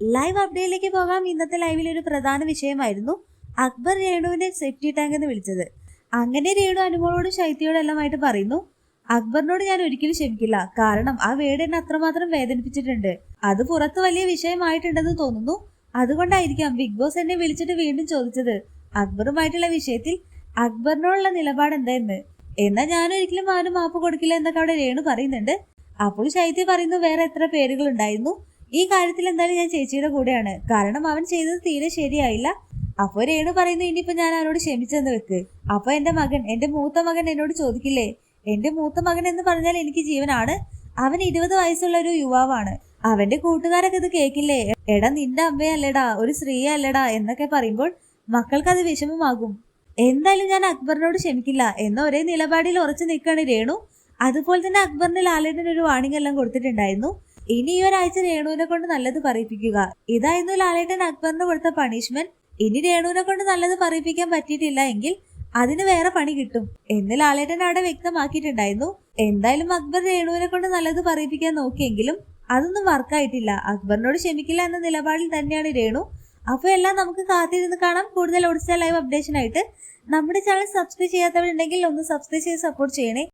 Live അപ്ഡേറ്റിലേക്ക് പോകാം. ഇന്നത്തെ ലൈവിൽ ഒരു പ്രധാന വിഷയമായിരുന്നു അക്ബർ രേണുവിനെ സെഫ്റ്റി ടാങ്ക് എന്ന് വിളിച്ചത്. അങ്ങനെ രേണു അനുമോളോടും ശൈത്യയോടും എല്ലാമായിട്ട് പറയുന്നു അക്ബറിനോട് ഞാൻ ഒരിക്കലും ക്ഷമിക്കില്ല. കാരണം ആ വേട് എന്നെ അത്രമാത്രം വേദനിപ്പിച്ചിട്ടുണ്ട്. അത് പുറത്ത് വലിയ വിഷയമായിട്ടുണ്ടെന്ന് തോന്നുന്നു. അതുകൊണ്ടായിരിക്കാം ബിഗ് ബോസ് എന്നെ വിളിച്ചിട്ട് വീണ്ടും ചോദിച്ചത്. അക്ബറുമായിട്ടുള്ള വിഷയത്തിൽ അക്ബറിനോടുള്ള നിലപാട് എന്തായിരുന്നു എന്നാ ഞാൻ ഒരിക്കലും ആരും മാപ്പ് കൊടുക്കില്ല എന്നൊക്കെ അവിടെ രേണു പറയുന്നുണ്ട്. അപ്പോൾ ശൈത്യ പറയുന്നു വേറെ എത്ര പേരുകൾ ഉണ്ടായിരുന്നു ഈ കാര്യത്തിൽ എന്തായാലും ഞാൻ ചേച്ചിയുടെ കൂടെയാണ്. കാരണം അവൻ ചെയ്തത് തീരെ ശരിയായില്ല. അപ്പോൾ രേണു പറയുന്നു ഇനിയിപ്പോ ഞാൻ അവനോട് ക്ഷമിച്ചെന്ന് വെക്ക്. അപ്പൊ എന്റെ മകൻ എന്റെ മൂത്ത മകൻ എന്നോട് ചോദിക്കില്ലേ? എന്റെ മൂത്ത മകൻ എന്ന് പറഞ്ഞാൽ എനിക്ക് ജീവനാണ്. അവൻ ഇരുപത് വയസ്സുള്ള ഒരു യുവാവാണ്. അവന്റെ കൂട്ടുകാരൊക്കെ ഇത് കേക്കില്ലേ? എടാ നിന്റെ അമ്മയല്ലടാ ഒരു സ്ത്രീയല്ലടാ എന്നൊക്കെ പറയുമ്പോൾ മക്കൾക്ക് അത് വിഷമമാകും. എന്തായാലും ഞാൻ അക്ബറിനോട് ക്ഷമിക്കില്ല. എന്ന ഒരേ നിലപാടിൽ ഉറച്ചു നിൽക്കാണ് രേണു. അതുപോലെ തന്നെ അക്ബറിന് ലാലേട്ടൻ ഒരു വാണിംഗ് എല്ലാം കൊടുത്തിട്ടുണ്ടായിരുന്നു. ഇനി ഈ ഒരാഴ്ച രേണുവിനെ കൊണ്ട് നല്ലത് പറയിപ്പിക്കുക. ഇതായിരുന്നു ലാലേട്ടൻ അക്ബറിന് കൊടുത്ത പണിഷ്മെന്റ് ഇനി രേണുവിനെ കൊണ്ട് നല്ലത് പറയിപ്പിക്കാൻ പറ്റിയിട്ടില്ല എങ്കിൽ അതിന് വേറെ പണി കിട്ടും. എന്ന് ലാലേട്ടൻ അവിടെ വ്യക്തമാക്കിയിട്ടുണ്ടായിരുന്നു. എന്തായാലും അക്ബർ രേണുവിനെ കൊണ്ട് നല്ലത് പറയിപ്പിക്കാൻ നോക്കിയെങ്കിലും അതൊന്നും വർക്കായിട്ടില്ല അക്ബറിനോട് ക്ഷമിക്കില്ല എന്ന നിലപാടിൽ തന്നെയാണ് രേണു. അപ്പോൾ എല്ലാം നമുക്ക് കാത്തിരുന്ന് കാണാം. കൂടുതൽ ഒഡിസ ലൈവ് അപ്ഡേഷനായിട്ട് നമ്മുടെ ചാനൽ സബ്സ്ക്രൈബ് ചെയ്യാത്തവരുണ്ടെങ്കിൽ ഒന്ന് സബ്സ്ക്രൈബ് ചെയ്ത് സപ്പോർട്ട് ചെയ്യണേ.